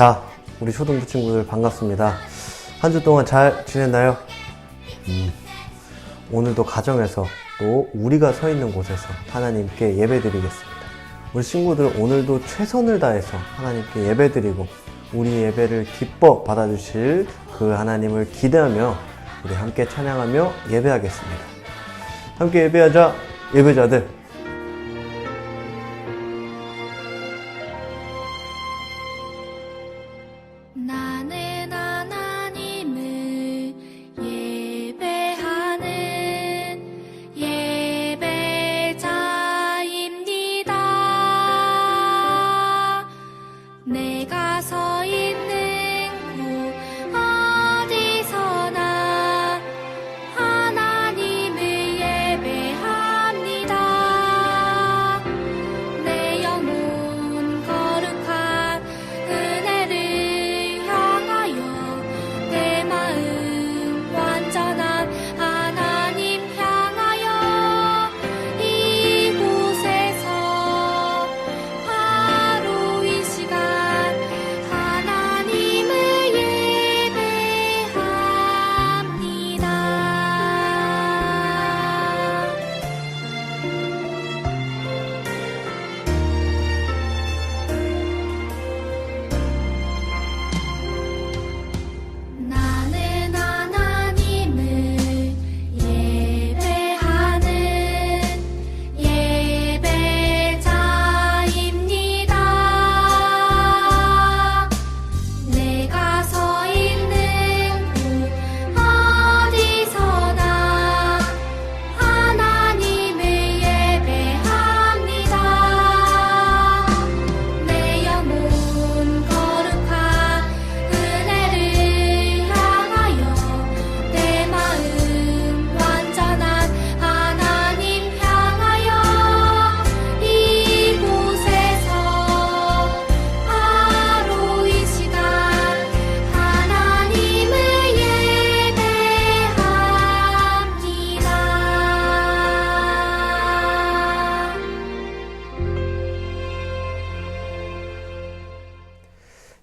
자, 우리 초등부 친구들 반갑습니다. 한 주 동안 잘 지냈나요? 음, 오늘도 가정에서 또 우리가 서 있는 곳에서 하나님께 예배드리겠습니다. 우리 친구들 오늘도 최선을 다해서 하나님께 예배드리고 우리 예배를 기뻐 받아주실 그 하나님을 기대하며 우리 함께 찬양하며 예배하겠습니다. 함께 예배하자 예배자들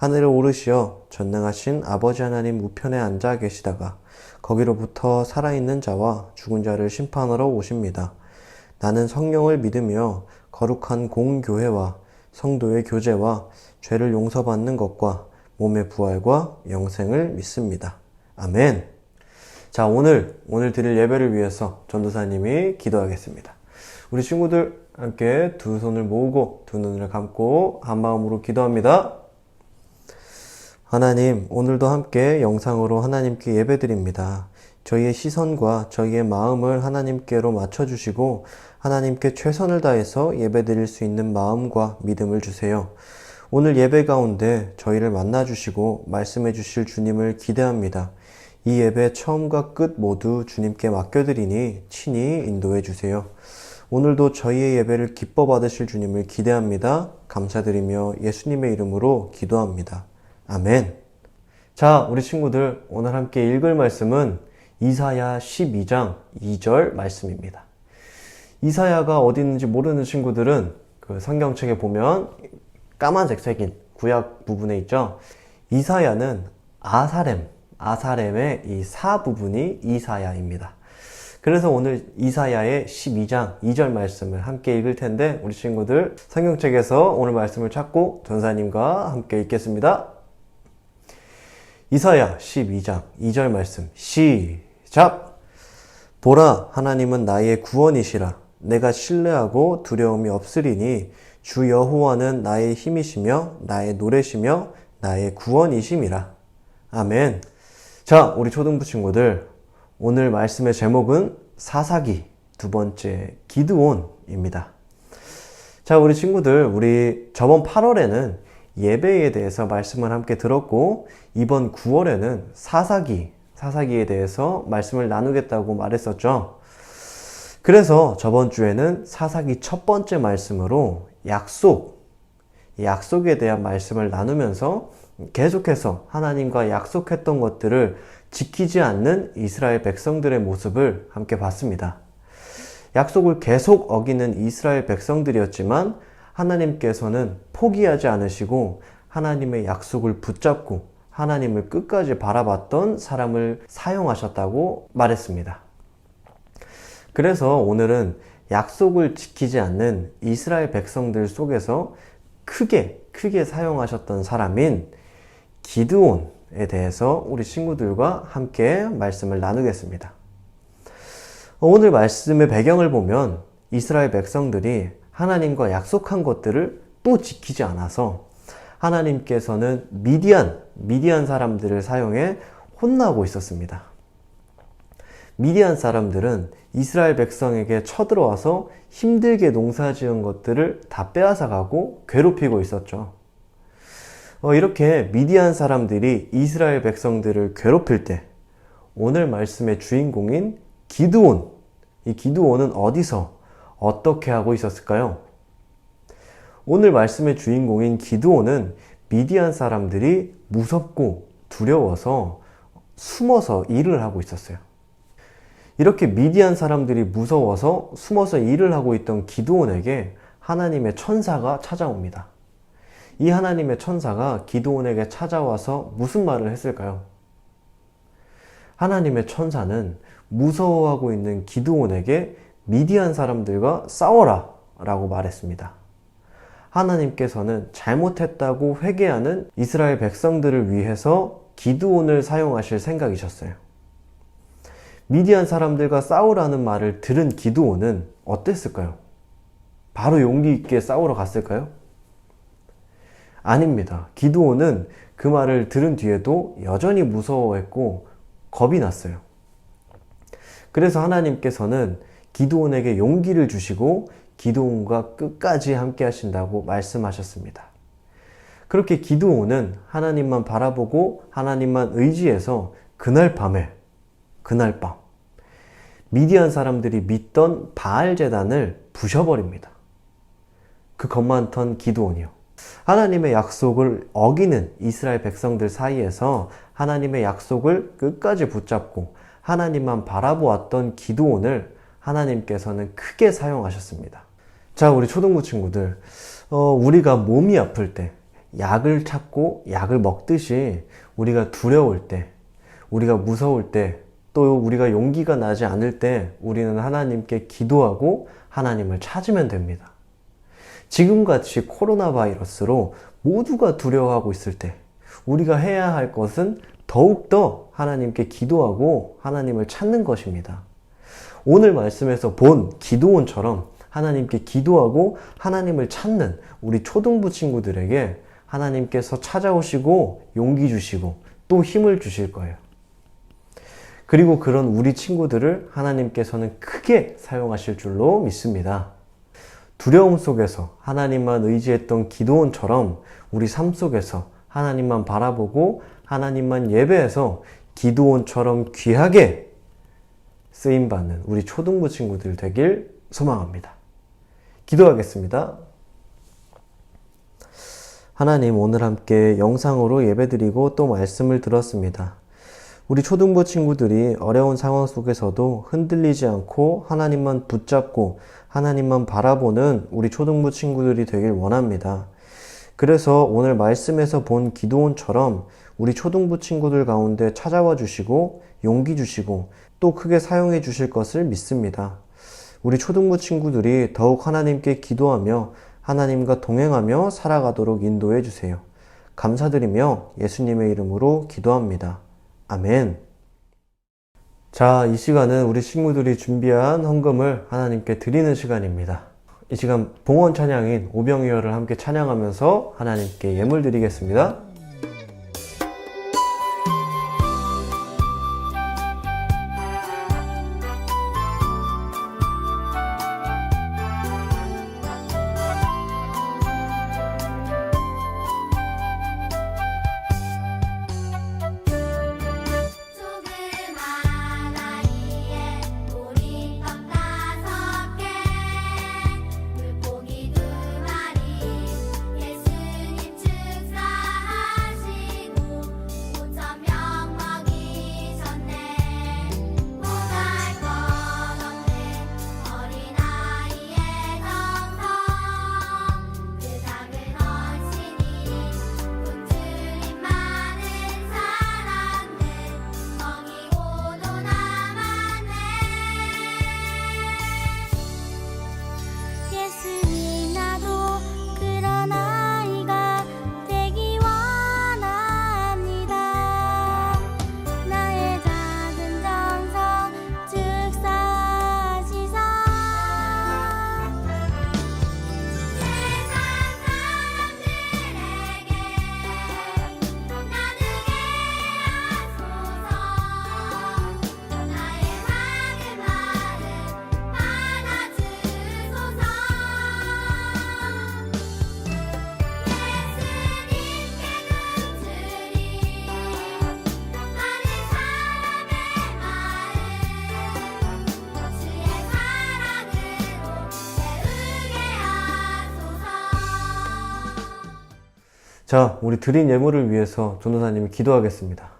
하늘을 오르시어 전능하신 아버지 하나님 우편에 앉아 계시다가 거기로부터 살아있는 자와 죽은 자를 심판하러 오십니다. 나는 성령을 믿으며 거룩한 공교회와 성도의 교제와 죄를 용서받는 것과 몸의 부활과 영생을 믿습니다. 아멘. 자, 오늘, 오늘 드릴 예배를 위해서 전도사님이 기도하겠습니다. 우리 친구들 함께 두 손을 모으고 두 눈을 감고 한 마음으로 기도합니다. 하나님, 오늘도 함께 영상으로 하나님께 예배드립니다. 저희의 시선과 저희의 마음을 하나님께로 맞춰주시고 하나님께 최선을 다해서 예배드릴 수 있는 마음과 믿음을 주세요. 오늘 예배 가운데 저희를 만나주시고 말씀해 주실 주님을 기대합니다. 이 예배 처음과 끝 모두 주님께 맡겨드리니 친히 인도해 주세요. 오늘도 저희의 예배를 기뻐 받으실 주님을 기대합니다. 감사드리며 예수님의 이름으로 기도합니다. 아멘. 자, 우리 친구들 오늘 함께 읽을 말씀은 이사야 12장 2절 말씀입니다. 이사야가 어디 있는지 모르는 친구들은 그 성경책에 보면 까만색 색인 구약 부분에 있죠. 이사야는 아사렘, 아사렘의 이 사 부분이 이사야입니다. 그래서 오늘 이사야의 12장 2절 말씀을 함께 읽을 텐데 우리 친구들 성경책에서 오늘 말씀을 찾고 전사님과 함께 읽겠습니다. 이사야 12장 2절 말씀. 시작. 보라 하나님은 나의 구원이시라. 내가 신뢰하고 두려움이 없으리니 주 여호와는 나의 힘이시며 나의 노래시며 나의 구원이심이라. 아멘. 자 우리 초등부 친구들 오늘 말씀의 제목은 사사기 두 번째 기드온입니다. 자, 우리 친구들, 우리 저번 8월에는 예배에 대해서 말씀을 함께 들었고, 이번 9월에는 사사기, 사사기에 대해서 말씀을 나누겠다고 말했었죠. 그래서 저번 주에는 사사기 첫 번째 말씀으로 약속, 이 약속에 대한 말씀을 나누면서 계속해서 하나님과 약속했던 것들을 지키지 않는 이스라엘 백성들의 모습을 함께 봤습니다. 약속을 계속 어기는 이스라엘 백성들이었지만 하나님께서는 포기하지 않으시고 하나님의 약속을 붙잡고 하나님을 끝까지 바라봤던 사람을 사용하셨다고 말했습니다. 그래서 오늘은 약속을 지키지 않는 이스라엘 백성들 속에서 크게 크게 사용하셨던 사람인 기드온에 대해서 우리 친구들과 함께 말씀을 나누겠습니다. 오늘 말씀의 배경을 보면 이스라엘 백성들이 하나님과 약속한 것들을 또 지키지 않아서 하나님께서는 미디안, 미디안 사람들을 사용해 혼나고 있었습니다. 미디안 사람들은 이스라엘 백성에게 쳐들어와서 힘들게 농사 지은 것들을 다 빼앗아 가고 괴롭히고 있었죠. 어, 이렇게 미디안 사람들이 이스라엘 백성들을 괴롭힐 때 오늘 말씀의 주인공인 기드온, 이 기드온은 어디서 어떻게 하고 있었을까요? 오늘 말씀의 주인공인 기드온은 미디안 사람들이 무섭고 두려워서 숨어서 일을 하고 있었어요. 이렇게 미디안 사람들이 무서워서 숨어서 일을 하고 있던 기드온에게 하나님의 천사가 찾아옵니다. 이 하나님의 천사가 기드온에게 찾아와서 무슨 말을 했을까요? 하나님의 천사는 무서워하고 있는 기드온에게 미디안 사람들과 싸워라 라고 말했습니다. 하나님께서는 잘못했다고 회개하는 이스라엘 백성들을 위해서 기드온을 사용하실 생각이셨어요. 미디안 사람들과 싸우라는 말을 들은 기드온은 어땠을까요? 바로 용기 있게 싸우러 갔을까요? 아닙니다. 기드온은 그 말을 들은 뒤에도 여전히 무서워했고 겁이 났어요. 그래서 하나님께서는 기드온에게 용기를 주시고 기드온과 끝까지 함께 하신다고 말씀하셨습니다. 그렇게 기드온은 하나님만 바라보고 하나님만 의지해서 그날 밤에 그날 밤 미디안 사람들이 믿던 바알 제단을 부셔버립니다. 그 겁많던 기드온이요. 하나님의 약속을 어기는 이스라엘 백성들 사이에서 하나님의 약속을 끝까지 붙잡고 하나님만 바라보았던 기드온을 하나님께서는 크게 사용하셨습니다. 자, 우리 초등부 친구들, 어, 우리가 몸이 아플 때, 약을 찾고 약을 먹듯이 우리가 두려울 때, 우리가 무서울 때, 또 우리가 용기가 나지 않을 때 우리는 하나님께 기도하고 하나님을 찾으면 됩니다. 지금같이 코로나 바이러스로 모두가 두려워하고 있을 때 우리가 해야 할 것은 더욱더 하나님께 기도하고 하나님을 찾는 것입니다. 오늘 말씀에서 본 기도원처럼 하나님께 기도하고 하나님을 찾는 우리 초등부 친구들에게 하나님께서 찾아오시고 용기 주시고 또 힘을 주실 거예요. 그리고 그런 우리 친구들을 하나님께서는 크게 사용하실 줄로 믿습니다. 두려움 속에서 하나님만 의지했던 기도원처럼 우리 삶 속에서 하나님만 바라보고 하나님만 예배해서 기도원처럼 귀하게 쓰임받는 우리 초등부 친구들 되길 소망합니다. 기도하겠습니다. 하나님 오늘 함께 영상으로 예배드리고 또 말씀을 들었습니다. 우리 초등부 친구들이 어려운 상황 속에서도 흔들리지 않고 하나님만 붙잡고 하나님만 바라보는 우리 초등부 친구들이 되길 원합니다. 그래서 오늘 말씀에서 본 기도원처럼 우리 초등부 친구들 가운데 찾아와 주시고 용기 주시고 또 크게 사용해 주실 것을 믿습니다. 우리 초등부 친구들이 더욱 하나님께 기도하며 하나님과 동행하며 살아가도록 인도해 주세요. 감사드리며 예수님의 이름으로 기도합니다. 아멘. 자, 이 시간은 우리 친구들이 준비한 헌금을 하나님께 드리는 시간입니다. 이 시간 봉헌 찬양인 오병이어를 함께 찬양하면서 하나님께 예물 드리겠습니다. 자, 우리 드린 예물을 위해서 전도사님이 기도하겠습니다.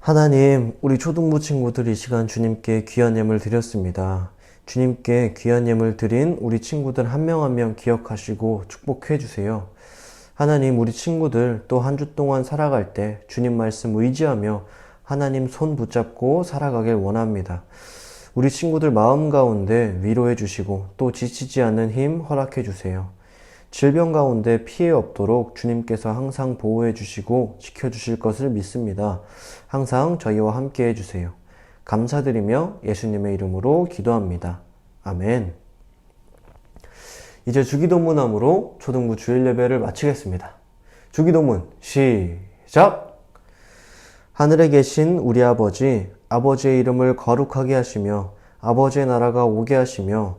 하나님, 우리 초등부 친구들 이 시간 주님께 귀한 예물 드렸습니다. 주님께 귀한 예물 드린 우리 친구들 한명 한 명 기억하시고 축복해 주세요. 하나님, 우리 친구들 또 한 주 동안 살아갈 때 주님 말씀 의지하며 하나님 손 붙잡고 살아가길 원합니다. 우리 친구들 마음 가운데 위로해 주시고 또 지치지 않는 힘 허락해 주세요. 질병 가운데 피해 없도록 주님께서 항상 보호해 주시고 지켜 주실 것을 믿습니다. 항상 저희와 함께 해 주세요. 감사드리며 예수님의 이름으로 기도합니다. 아멘. 이제 주기도문함으로 초등부 주일 예배를 마치겠습니다. 주기도문 시작! 하늘에 계신 우리 아버지, 아버지의 이름을 거룩하게 하시며 아버지의 나라가 오게 하시며